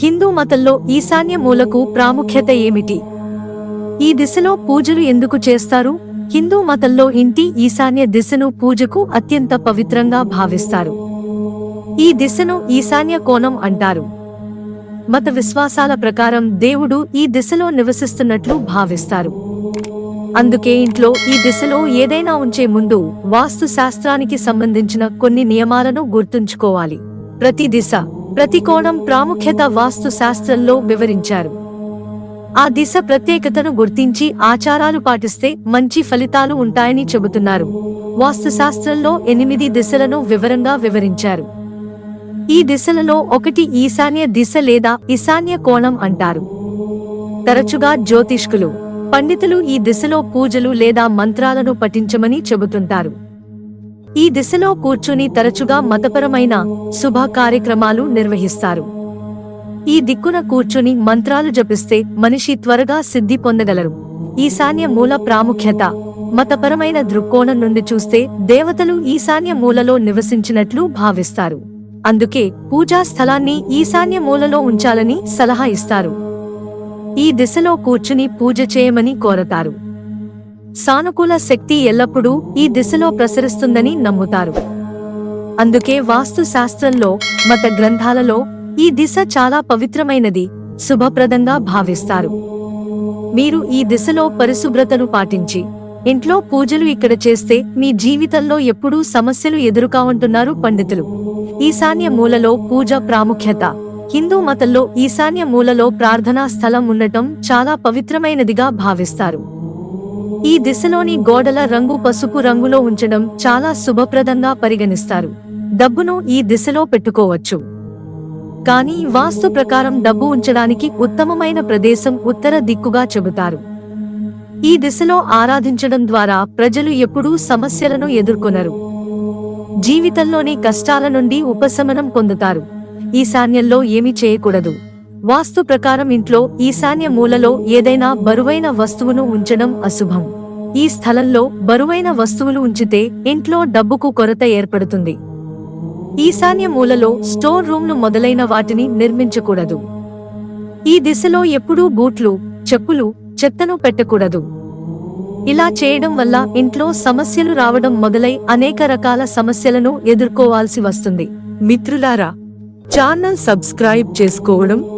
హిందూ మతంలో ఈశాన్య మూలకు ప్రాముఖ్యత ఏమిటి? ఈ దిశలో పూజలు ఎందుకు చేస్తారు? హిందూ మతంలో ఇంటి ఈశాన్య దిశను పూజకు అత్యంత పవిత్రంగా భావిస్తారు. ఈ దిశను ఈశాన్య కోణం అంటారు. మత విశ్వాసాల ప్రకారం దేవుడు ఈ దిశలో నివసిస్తున్నట్లు భావిస్తారు. అందుకే ఇంట్లో ఈ దిశలో ఏదైనా ఉంచే ముందు వాస్తు శాస్త్రానికి సంబంధించిన కొన్ని నియమాలను గుర్తుంచుకోవాలి. ప్రతి దిశ ప్రతి కోణం ప్రాముఖ్యత వాస్తు శాస్త్రంలో వివరించారు. ఆ దిశ ప్రత్యేకతను గుర్తించి ఆచారాలు పాటిస్తే మంచి ఫలితాలు ఉంటాయని చెబుతున్నారు. వాస్తు శాస్త్రంలో ఎనిమిది దిశలను వివరంగా వివరించారు. ఈ దిశలలో ఒకటి ఈశాన్య దిశ లేదా ఈశాన్య కోణం అంటారు. తరచుగా జ్యోతిష్కులు పండితులు ఈ దిశలో పూజలు లేదా మంత్రాలను పఠించమని చెబుతుంటారు. ఈ దిశలో కూర్చుని తరచుగా మతపరమైన శుభ కార్యక్రమాలు నిర్వహిస్తారు. ఈ దిక్కున కూర్చుని మంత్రాలు జపిస్తే మనిషి త్వరగా సిద్ధి పొందగలరు. ఈశాన్య మూల ప్రాముఖ్యత మతపరమైన దృక్కోణం నుండి చూస్తే దేవతలు ఈశాన్య మూలలో నివసించినట్లు భావిస్తారు. అందుకే పూజా స్థలాన్ని ఈశాన్య మూలలో ఉంచాలని సలహా ఇస్తారు. ఈ దిశలో కూర్చుని పూజ చేయమని కోరతారు. సానుకూల శక్తి ఎల్లప్పుడూ ఈ దిశలో ప్రసరిస్తుందని నమ్ముతారు. అందుకే వాస్తు శాస్త్రంలో మత గ్రంథాలలో ఈ దిశ చాలా పవిత్రమైనది శుభప్రదంగా భావిస్తారు. మీరు ఈ దిశలో పరిశుభ్రతను పాటించి ఇంట్లో పూజలు ఇక్కడ చేస్తే మీ జీవితంలో ఎప్పుడూ సమస్యలు ఎదురుకావంటున్నారు పండితులు. ఈశాన్య మూలలో పూజ ప్రాముఖ్యత హిందూ మతంలో ఈశాన్య మూలలో ప్రార్థనా స్థలం ఉండటం చాలా పవిత్రమైనదిగా భావిస్తారు. ఈ దిశలోని గోడల రంగు పసుపు రంగులో ఉంచడం చాలా శుభప్రదంగా పరిగణిస్తారు. డబ్బును ఈ దిశలో పెట్టుకోవచ్చు. కానీ వాస్తు ప్రకారం డబ్బు ఉంచడానికి ఉత్తమమైన ప్రదేశం ఉత్తర దిక్కుగా చెబుతారు. ఈ దిశలో ఆరాధించడం ద్వారా ప్రజలు ఎప్పుడూ సమస్యలను ఎదుర్కొనరు. జీవితంలోని కష్టాల నుండి ఉపశమనం పొందుతారు. ఈశాన్యంలో ఏమి చేయకూడదు. వాస్తు ప్రకారం ఇంట్లో ఈశాన్య మూలలో ఏదైనా బరువైన వస్తువును ఉంచడం అశుభం. ఈ స్థలంలో బరువైన వస్తువులు ఉంచితే ఇంట్లో డబ్బుకు కొరత ఏర్పడుతుంది. ఈశాన్య మూలలో స్టోర్ రూమ్ను మొదలైన వాటిని నిర్మించకూడదు. ఈ దిశలో ఎప్పుడూ బూట్లు చెప్పులు చెత్తను పెట్టకూడదు. ఇలా చేయడం వల్ల ఇంట్లో సమస్యలు రావడం మొదలై అనేక రకాల సమస్యలను ఎదుర్కోవాల్సి వస్తుంది. మిత్రులారా ఛానల్ సబ్స్క్రైబ్ చేసుకోవడం